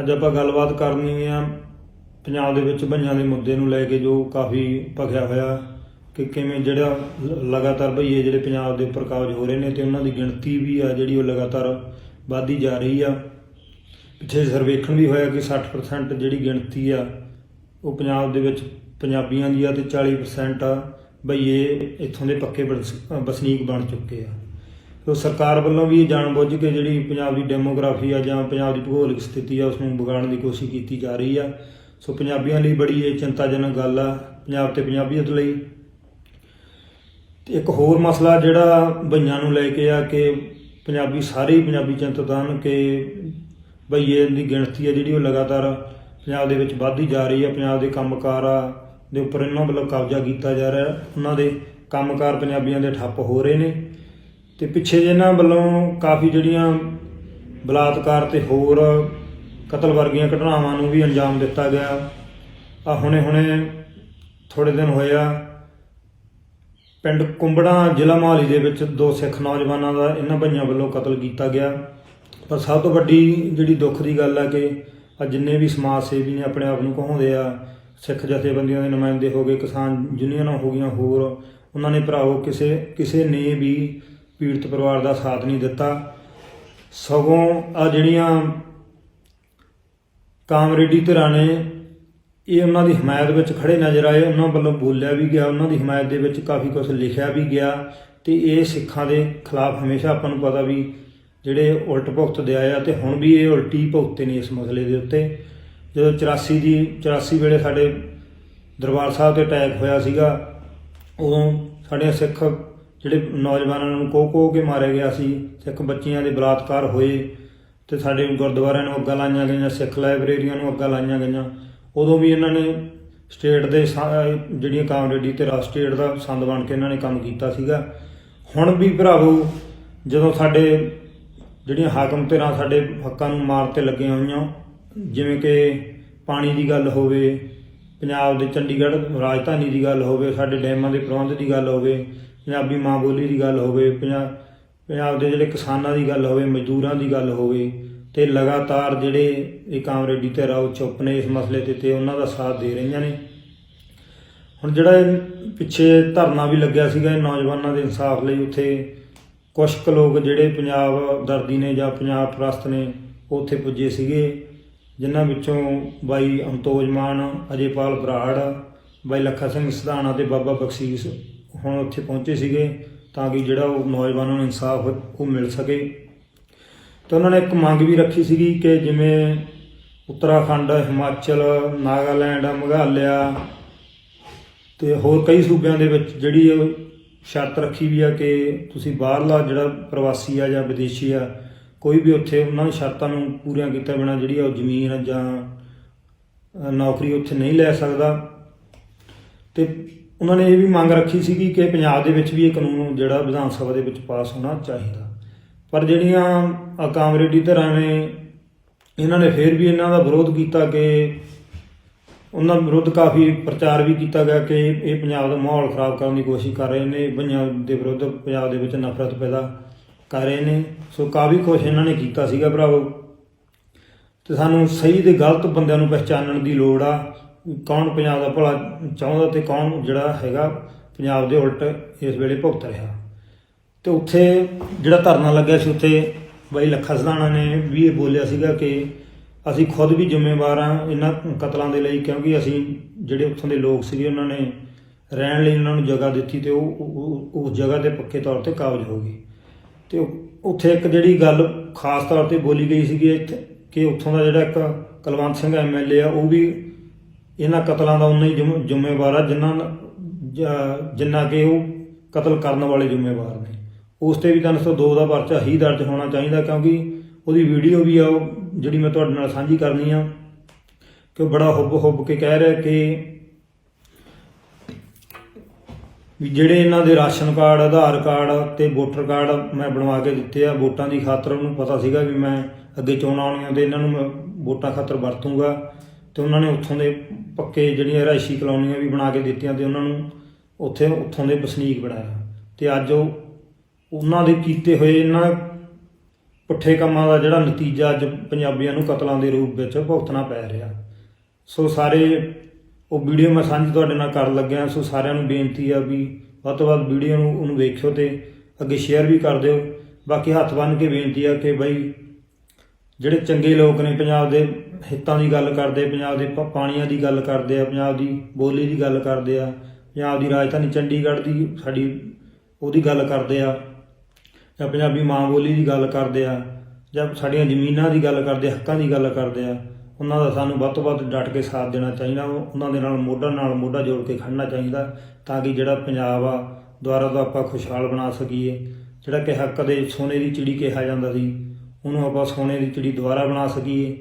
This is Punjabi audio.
ਅੱਜ ਆਪਾਂ ਗੱਲਬਾਤ ਕਰਨੀ ਆ ਪੰਜਾਬ ਦੇ ਵਿੱਚ ਭਈਆਂ ਦੇ ਮੁੱਦੇ ਨੂੰ ਲੈ ਕੇ ਜੋ ਕਾਫੀ ਭਖਿਆ ਹੋਇਆ ਕਿ ਕਿਵੇਂ ਜਿਹੜਾ ਲਗਾਤਾਰ ਭਈਏ ਜਿਹੜੇ ਪੰਜਾਬ ਦੇ ਉੱਪਰ ਕਾਬਜ ਹੋ ਰਹੇ ਨੇ ਤੇ ਉਹਨਾਂ ਦੀ ਗਿਣਤੀ ਵੀ ਆ ਜਿਹੜੀ ਉਹ ਲਗਾਤਾਰ ਵਧਦੀ ਜਾ ਰਹੀ ਆ। ਪਿੱਛੇ ਸਰਵੇਖਣ ਵੀ ਹੋਇਆ ਕਿ 60% ਜਿਹੜੀ ਗਿਣਤੀ ਆ ਉਹ ਪੰਜਾਬ ਦੇ ਵਿੱਚ ਪੰਜਾਬੀਆਂ ਦੀ ਆ ਤੇ 40% ਭਈਏ ਇੱਥੋਂ ਦੇ ਪੱਕੇ ਵਸ- ਵਸਨੀਕ ਬਣ ਚੁੱਕੇ ਆ। ਸੋ ਸਰਕਾਰ ਵੱਲੋਂ ਵੀ ਇਹ ਜਾਣਬੁੱਝ ਕੇ ਜਿਹੜੀ ਪੰਜਾਬ ਦੀ ਡੈਮੋਗ੍ਰਾਫੀ ਆ ਜਾਂ ਪੰਜਾਬ ਦੀ ਭੂਗੋਲਿਕ ਸਥਿਤੀ ਆ ਉਸ ਨੂੰ ਵਿਗਾੜਨ ਦੀ ਕੋਸ਼ਿਸ਼ ਕੀਤੀ ਜਾ ਰਹੀ ਆ। ਸੋ ਪੰਜਾਬੀਆਂ ਲਈ ਬੜੀ ਇਹ ਚਿੰਤਾਜਨਕ ਗੱਲ ਆ, ਪੰਜਾਬ ਤੇ ਪੰਜਾਬੀਅਤ ਲਈ। ਤੇ ਇੱਕ ਹੋਰ ਮਸਲਾ ਜਿਹੜਾ ਬਈਆਂ ਨੂੰ ਲੈ ਕੇ ਆ ਕਿ ਪੰਜਾਬੀ ਸਾਰੇ ਹੀ ਪੰਜਾਬੀ ਚਿੰਤਤ ਹਨ ਕਿ ਬਈਏ ਦੀ ਗਿਣਤੀ ਆ ਜਿਹੜੀ ਉਹ ਲਗਾਤਾਰ ਪੰਜਾਬ ਦੇ ਵਿੱਚ ਵੱਧਦੀ ਜਾ ਰਹੀ ਆ, ਪੰਜਾਬ ਦੇ ਕੰਮਕਾਰ ਆ, ਦੇ ਉੱਪਰ ਇਹਨਾਂ ਵੱਲੋਂ ਕਬਜ਼ਾ ਕੀਤਾ ਜਾ ਰਿਹਾ, ਉਹਨਾਂ ਦੇ ਕੰਮਕਾਰ ਪੰਜਾਬੀਆਂ ਦੇ ਠੱਪ ਹੋ ਰਹੇ ਨੇ। ਤੇ ਪਿੱਛੇ ਜੇ ਇਹਨਾਂ ਵੱਲੋਂ ਕਾਫੀ ਜਿਹੜੀਆਂ ਬਲਾਤਕਾਰ ਤੇ ਹੋਰ ਕਤਲ ਵਰਗੀਆਂ ਘਟਨਾਵਾਂ ਨੂੰ ਵੀ ਅੰਜਾਮ ਦਿੱਤਾ ਗਿਆ। ਆ ਹੁਣੇ ਹੁਣੇ ਥੋੜੇ ਦਿਨ ਹੋਇਆ ਪਿੰਡ ਕੁੰਬੜਾ ਜ਼ਿਲ੍ਹਾ ਮੋਹਾਲੀ ਦੇ ਵਿੱਚ ਦੋ ਸਿੱਖ ਨੌਜਵਾਨਾਂ ਦਾ ਇਹਨਾਂ ਭਈਆਂ ਵੱਲੋਂ ਕਤਲ ਕੀਤਾ ਗਿਆ। ਪਰ ਸਭ ਤੋਂ ਵੱਡੀ ਜਿਹੜੀ ਦੁੱਖ ਦੀ ਗੱਲ ਹੈ ਕਿ ਆ ਜਿੰਨੇ ਵੀ ਸਮਾਜ ਸੇਵੀ ਨੇ ਆਪਣੇ ਆਪ ਨੂੰ ਕਹਾਉਂਦੇ ਆ, ਸਿੱਖ ਜਥੇਬੰਦੀਆਂ ਦੇ ਨੁਮਾਇੰਦੇ ਹੋ ਗਏ, ਕਿਸਾਨ ਯੂਨੀਅਨਾਂ ਹੋ ਗਈਆਂ, ਹੋਰ ਉਹਨਾਂ ਨੇ ਭਰਾਵੋ ਕਿਸੇ ਕਿਸੇ ਨੇ ਵੀ ਪੀੜਤ ਪਰਿਵਾਰ ਦਾ ਸਾਥ ਨਹੀਂ ਦਿੱਤਾ। ਸਗੋਂ ਆ ਜਿਹੜੀਆਂ ਕਾਮਰੇਡੀ ਧਿਰਾਂ ਨੇ, ਇਹ ਉਹਨਾਂ ਦੀ ਹਮਾਇਤ ਵਿੱਚ ਖੜੇ ਨਜ਼ਰ ਆਏ। ਉਹਨਾਂ ਵੱਲੋਂ ਬੋਲਿਆ ਵੀ ਗਿਆ, ਉਹਨਾਂ ਦੀ ਹਮਾਇਤ ਦੇ ਵਿੱਚ ਕਾਫੀ ਕੁਝ ਲਿਖਿਆ ਵੀ ਗਿਆ। ਤੇ ਇਹ ਸਿੱਖਾਂ ਦੇ ਖਿਲਾਫ ਹਮੇਸ਼ਾ ਆਪਾਂ ਨੂੰ ਪਤਾ ਵੀ ਜਿਹੜੇ ਉਲਟ ਭੁਗਤਦੇ ਆਏ ਆ ਤੇ ਹੁਣ ਵੀ ਇਹ ਉਲਟੀ ਭੁਗਤੇ ਨੇ ਇਸ ਮਸਲੇ ਦੇ ਉੱਤੇ। ਜਦੋਂ 84 ਦੀ 84 ਵੇਲੇ ਸਾਡੇ ਦਰਬਾਰ ਸਾਹਿਬ ਤੇ ਅਟੈਕ ਹੋਇਆ ਸੀਗਾ, ਉਦੋਂ ਸਾਡੇ ਸਿੱਖ ਜਿਹੜੇ ਨੌਜਵਾਨਾਂ ਨੂੰ ਕੋਹ ਕੇ ਮਾਰਿਆ ਗਿਆ ਸੀ, ਸਿੱਖ ਬੱਚੀਆਂ ਦੇ ਬਲਾਤਕਾਰ ਹੋਏ ਤੇ ਸਾਡੇ ਗੁਰਦੁਆਰਿਆਂ ਨੂੰ ਅੱਗਾਂ ਲਾਈਆਂ ਗਈਆਂ, ਸਿੱਖ ਲਾਇਬ੍ਰੇਰੀਆਂ ਨੂੰ ਅੱਗਾਂ ਲਾਈਆਂ ਗਈਆਂ। ਉਦੋਂ ਵੀ ਇਹਨਾਂ ਨੇ ਸਟੇਟ ਦੇ ਸਾ- ਜਿਹੜੀਆਂ ਕਾਮਰੇਡੀ ਤੇ ਰਾਜ ਸਟੇਟ ਦਾ ਸੰਦ ਬਣ ਕੇ ਇਹਨਾਂ ਨੇ ਕੰਮ ਕੀਤਾ ਸੀਗਾ। ਹੁਣ ਵੀ ਭਰਾਵੋ, ਜਦੋਂ ਸਾਡੇ ਜਿਹੜੀਆਂ ਹਾਕਮ ਧਿਰਾਂ ਸਾਡੇ ਹੱਕਾਂ ਨੂੰ ਮਾਰ ਤੇ ਲੱਗੀਆਂ ਹੋਈਆਂ, ਜਿਵੇਂ ਕਿ ਪਾਣੀ ਦੀ ਗੱਲ ਹੋਵੇ, ਪੰਜਾਬ ਦੇ ਚੰਡੀਗੜ੍ਹ ਰਾਜਧਾਨੀ ਦੀ ਗੱਲ ਹੋਵੇ, ਸਾਡੇ ਡੈਮਾਂ ਦੇ ਪ੍ਰਬੰਧ ਦੀ ਗੱਲ ਹੋਵੇ ਪੰਜਾਬੀ ਮਾਂ ਬੋਲੀ ਦੀ ਗੱਲ ਹੋਵੇ ਪੰਜਾਬ ਪੰਜਾਬ ਦੇ ਜਿਹੜੇ ਕਿਸਾਨਾਂ ਦੀ ਗੱਲ ਹੋਵੇ, ਮਜ਼ਦੂਰਾਂ ਦੀ ਗੱਲ ਹੋਵੇ, ਤੇ ਲਗਾਤਾਰ ਜਿਹੜੇ ਇਹ ਕਾਮਰੇਡੀ ਤੇ ਰਾਉ ਚੁੱਪ ਨੇ ਇਸ ਮਸਲੇ ਤੇ ਤੇ ਉਹਨਾਂ ਦਾ ਸਾਥ ਦੇ ਰਹੀਆਂ ਨੇ। ਹੁਣ ਜਿਹੜਾ ਇਹ ਪਿੱਛੇ ਧਰਨਾ ਵੀ ਲੱਗਿਆ ਸੀਗਾ, ਇਹ ਨੌਜਵਾਨਾਂ ਦੇ ਇਨਸਾਫ ਲਈ ਉੱਥੇ ਕੁਝ ਕੁ ਲੋਕ ਜਿਹੜੇ ਪੰਜਾਬ ਦਰਦੀ ਨੇ ਜਾਂ ਪੰਜਾਬ ਪ੍ਰਸਤ ਨੇ, ਉਹ ਉੱਥੇ ਪੁੱਜੇ ਸੀਗੇ, ਜਿਨ੍ਹਾਂ ਵਿੱਚੋਂ ਬਾਈ ਅੰਤੋਜ ਮਾਨ ਅਜੇਪਾਲ ਬਰਾੜ, ਬਾਈ ਲੱਖਾ ਸਿੰਘ ਸਿਧਾਣਾ ਤੇ ਬਾਬਾ ਬਖਸ਼ੀਸ਼ ਹੁਣ ਉੱਥੇ ਪਹੁੰਚੇ ਸੀਗੇ ਤਾਂ ਕਿ ਜਿਹੜਾ ਉਹ ਨੌਜਵਾਨਾਂ ਨੂੰ ਇਨਸਾਫ ਉਹ ਮਿਲ ਸਕੇ। ਤੇ ਉਹਨਾਂ ਨੇ ਇੱਕ ਮੰਗ ਵੀ ਰੱਖੀ ਸੀਗੀ ਕਿ ਜਿਵੇਂ ਉੱਤਰਾਖੰਡ, ਹਿਮਾਚਲ, ਨਾਗਾਲੈਂਡ, ਮੇਘਾਲਿਆ ਤੇ ਹੋਰ ਕਈ ਸੂਬਿਆਂ ਦੇ ਵਿੱਚ ਜਿਹੜੀ ਸ਼ਰਤ ਰੱਖੀ ਵੀ ਆ ਕਿ ਤੁਸੀਂ ਬਾਹਰਲਾ ਜਿਹੜਾ ਪ੍ਰਵਾਸੀ ਆ ਜਾਂ ਵਿਦੇਸ਼ੀ ਆ, ਕੋਈ ਵੀ ਉੱਥੇ ਉਹਨਾਂ ਦੀ ਸ਼ਰਤਾਂ ਨੂੰ ਪੂਰੀਆਂ ਕੀਤਾ ਬਿਨਾਂ ਜਿਹੜੀ ਆ ਉਹ ਜ਼ਮੀਨ ਜਾਂ ਨੌਕਰੀ ਉੱਥੇ ਨਹੀਂ ਲੈ ਸਕਦਾ। ਤੇ ਉਹਨਾਂ ਨੇ ਇਹ ਵੀ ਮੰਗ ਰੱਖੀ ਸੀਗੀ ਕਿ ਪੰਜਾਬ ਦੇ ਵਿੱਚ ਵੀ ਇਹ ਕਾਨੂੰਨ ਜਿਹੜਾ ਵਿਧਾਨ ਸਭਾ ਦੇ ਵਿੱਚ ਪਾਸ ਹੋਣਾ ਚਾਹੀਦਾ। ਪਰ ਜਿਹੜੀਆਂ ਆਹ ਕਾਮਰੇਡੀ ਧਿਰਾਂ ਨੇ, ਇਹਨਾਂ ਨੇ ਫਿਰ ਵੀ ਇਹਨਾਂ ਦਾ ਵਿਰੋਧ ਕੀਤਾ ਕਿ ਉਹਨਾਂ ਵਿਰੁੱਧ ਕਾਫੀ ਪ੍ਰਚਾਰ ਵੀ ਕੀਤਾ ਗਿਆ ਕਿ ਇਹ ਪੰਜਾਬ ਦਾ ਮਾਹੌਲ ਖਰਾਬ ਕਰਨ ਦੀ ਕੋਸ਼ਿਸ਼ ਕਰ ਰਹੇ ਨੇ ਭਈਆਂ ਦੇ ਵਿਰੁੱਧ ਪੰਜਾਬ ਦੇ ਵਿੱਚ ਨਫ਼ਰਤ ਪੈਦਾ ਕਰ ਰਹੇ ਨੇ। ਸੋ ਕਾਫੀ ਕੁਛ ਇਹਨਾਂ ਨੇ ਕੀਤਾ ਸੀਗਾ ਭਰਾਵੋ। ਤੇ ਸਾਨੂੰ ਸਹੀ ਤੇ ਗਲਤ ਬੰਦਿਆਂ ਨੂੰ ਪਹਿਚਾਨਣ ਦੀ ਲੋੜ ਆ। ਕੌਣ ਪੰਜਾਬ ਦਾ ਭਲਾ ਚਾਹੁੰਦਾ ਤੇ ਕੌਣ ਜਿਹੜਾ ਹੈਗਾ ਪੰਜਾਬ ਦੇ ਉਲਟ ਇਸ ਵੇਲੇ ਭੁਗਤ ਰਿਹਾ। ਤੇ ਉੱਥੇ ਜਿਹੜਾ ਧਰਨਾ ਲੱਗਿਆ ਸੀ, ਉੱਥੇ ਬਾਈ ਲੱਖਾ ਸਧਾਣਾ ਨੇ ਵੀ ਇਹ ਬੋਲਿਆ ਸੀਗਾ ਕਿ ਅਸੀਂ ਖੁਦ ਵੀ ਜ਼ਿੰਮੇਵਾਰ ਆ ਇਹਨਾਂ ਕਤਲਾਂ ਦੇ ਲਈ, ਕਿਉਂਕਿ ਅਸੀਂ ਜਿਹੜੇ ਉੱਥੋਂ ਦੇ ਲੋਕ ਸੀਗੇ, ਉਹਨਾਂ ਨੇ ਰਹਿਣ ਲਈ ਉਹਨਾਂ ਨੂੰ ਜਗ੍ਹਾ ਦਿੱਤੀ ਤੇ ਉਹ ਉਸ ਜਗ੍ਹਾ ਤੇ ਪੱਕੇ ਤੌਰ ਤੇ ਕਾਬਜ ਹੋ ਗਈ ਤੇ ਉੱਥੇ ਇੱਕ ਜਿਹੜੀ ਗੱਲ ਖਾਸ ਤੌਰ ਤੇ ਬੋਲੀ ਗਈ ਸੀਗੀ ਇੱਥੇ ਕਿ ਉੱਥੋਂ ਦਾ ਜਿਹੜਾ ਇੱਕ ਕੁਲਵੰਤ ਸਿੰਘ ਐਮਐਲਏ ਆ, ਉਹ ਵੀ ਇਹਨਾਂ ਕਤਲਾਂ ਦਾ ਉਨਾ ਹੀ ਜ਼ਿੰਮ- ਜ਼ਿੰਮੇਵਾਰ ਆ, ਜਿੰਨਾ ਜ- ਜਿੰਨਾ ਕਿ ਉਹ ਕਤਲ ਕਰਨ ਵਾਲੇ ਜ਼ਿੰਮੇਵਾਰ ਨੇ। ਉਸ ਤੇ ਵੀ 302 ਦਾ ਪਰਚਾ ਹੀ ਦਰਜ ਹੋਣਾ ਚਾਹੀਦਾ, ਕਿਉਂਕਿ ਉਹਦੀ ਵੀਡੀਓ ਵੀ ਆ, ਉਹ ਜਿਹੜੀ ਮੈਂ ਤੁਹਾਡੇ ਨਾਲ ਸਾਂਝੀ ਕਰਨੀ ਆ, ਕਿ ਉਹ ਬੜਾ ਹੁੱਬ ਹੁੱਬ ਕੇ ਕਹਿ ਰਿਹਾ ਕਿ ਵੀ ਜਿਹੜੇ ਇਹਨਾਂ ਦੇ ਰਾਸ਼ਨ ਕਾਰਡ, ਆਧਾਰ ਕਾਰਡ ਤੇ ਵੋਟਰ ਕਾਰਡ ਮੈਂ ਬਣਵਾ ਕੇ ਦਿੱਤੇ ਆ, ਵੋਟਾਂ ਦੀ ਖਾਤਰ ਉਹਨੂੰ ਪਤਾ ਸੀਗਾ ਵੀ ਮੈਂ ਅੱਗੇ ਚੋਣਾਂ ਆਉਣੀਆਂ ਤੇ ਇਹਨਾਂ ਨੂੰ ਮੈਂ ਵੋਟਾਂ ਖਾਤਰ ਵਰਤੂੰਗਾ। ਤੇ ਉਹਨਾਂ ਨੇ ਉੱਥੋਂ ਦੇ ਪੱਕੇ ਜਿਹੜੀਆਂ ਰਿਹਾਇਸ਼ੀ ਕਲੋਨੀਆਂ ਵੀ ਬਣਾ ਕੇ ਦਿੱਤੀਆਂ ਤੇ ਉਹਨਾਂ ਨੂੰ ਉੱਥੇ, ਉੱਥੋਂ ਦੇ ਵਸਨੀਕ ਬਣਾਇਆ। ਤੇ ਅੱਜ ਉਹ, ਉਹਨਾਂ ਦੇ ਕੀਤੇ ਹੋਏ ਇਹਨਾਂ ਪੁੱਠੇ ਕੰਮਾਂ ਦਾ ਜਿਹੜਾ ਨਤੀਜਾ ਅੱਜ ਪੰਜਾਬੀਆਂ ਨੂੰ ਕਤਲਾਂ ਦੇ ਰੂਪ ਵਿੱਚ ਭੁਗਤਣਾ ਪੈ ਰਿਹਾ। ਸੋ ਸਾਰੇ, ਉਹ ਵੀਡੀਓ ਮੈਂ ਸਾਂਝੀ ਤੁਹਾਡੇ ਨਾਲ ਕਰਨ ਲੱਗਿਆ, ਸੋ ਸਾਰਿਆਂ ਨੂੰ ਬੇਨਤੀ ਆ ਵੀ ਵੱਧ ਤੋਂ ਵੱਧ ਵੀਡੀਓ ਨੂੰ, ਉਹਨੂੰ ਵੇਖਿਓ ਤੇ ਅੱਗੇ ਸ਼ੇਅਰ ਵੀ ਕਰ ਦਿਓ। ਬਾਕੀ ਹੱਥ ਬੰਨ੍ਹ ਕੇ ਬੇਨਤੀ ਆ ਕਿ ਬਈ ਜਿਹੜੇ ਚੰਗੇ ਲੋਕ ਨੇ ਪੰਜਾਬ ਦੇ, ਹਿੱਤਾਂ ਦੀ ਗੱਲ ਕਰਦੇ, ਪੰਜਾਬ ਦੇ ਪਾਣੀਆਂ ਦੀ ਗੱਲ ਕਰਦੇ ਆ, ਪੰਜਾਬ ਦੀ ਬੋਲੀ ਦੀ ਗੱਲ ਕਰਦੇ ਆ, ਪੰਜਾਬ ਦੀ ਰਾਜਧਾਨੀ ਚੰਡੀਗੜ੍ਹ ਦੀ ਸਾਡੀ ਉਹਦੀ ਗੱਲ ਕਰਦੇ ਆ, ਜਾਂ ਪੰਜਾਬੀ ਮਾਂ ਬੋਲੀ ਦੀ ਗੱਲ ਕਰਦੇ ਆ, ਜਾਂ ਸਾਡੀਆਂ ਜ਼ਮੀਨਾਂ ਦੀ ਗੱਲ ਕਰਦੇ, ਹੱਕਾਂ ਦੀ ਗੱਲ ਕਰਦੇ ਆ, ਉਹਨਾਂ ਦਾ ਸਾਨੂੰ ਵੱਧ ਤੋਂ ਵੱਧ ਡਟ ਕੇ ਸਾਥ ਦੇਣਾ ਚਾਹੀਦਾ ਉਹਨਾਂ ਦੇ ਨਾਲ ਮੋਢਾ ਨਾਲ ਮੋਢਾ ਜੋੜ ਕੇ ਖੜਨਾ ਚਾਹੀਦਾ, ਤਾਂ ਕਿ ਜਿਹੜਾ ਪੰਜਾਬ ਆ, ਦੁਆਰਾ ਤੋਂ ਆਪਾਂ ਖੁਸ਼ਹਾਲ ਬਣਾ ਸਕੀਏ, ਜਿਹੜਾ ਕਿ ਹੱਕ ਦੇ ਸੋਨੇ ਦੀ ਚਿੜੀ ਕਿਹਾ ਜਾਂਦਾ ਸੀ ਉਹਨੂੰ ਆਪਾਂ ਸੋਨੇ ਦੀ ਚਿੜੀ ਦੁਬਾਰਾ ਬਣਾ ਸਕੀਏ।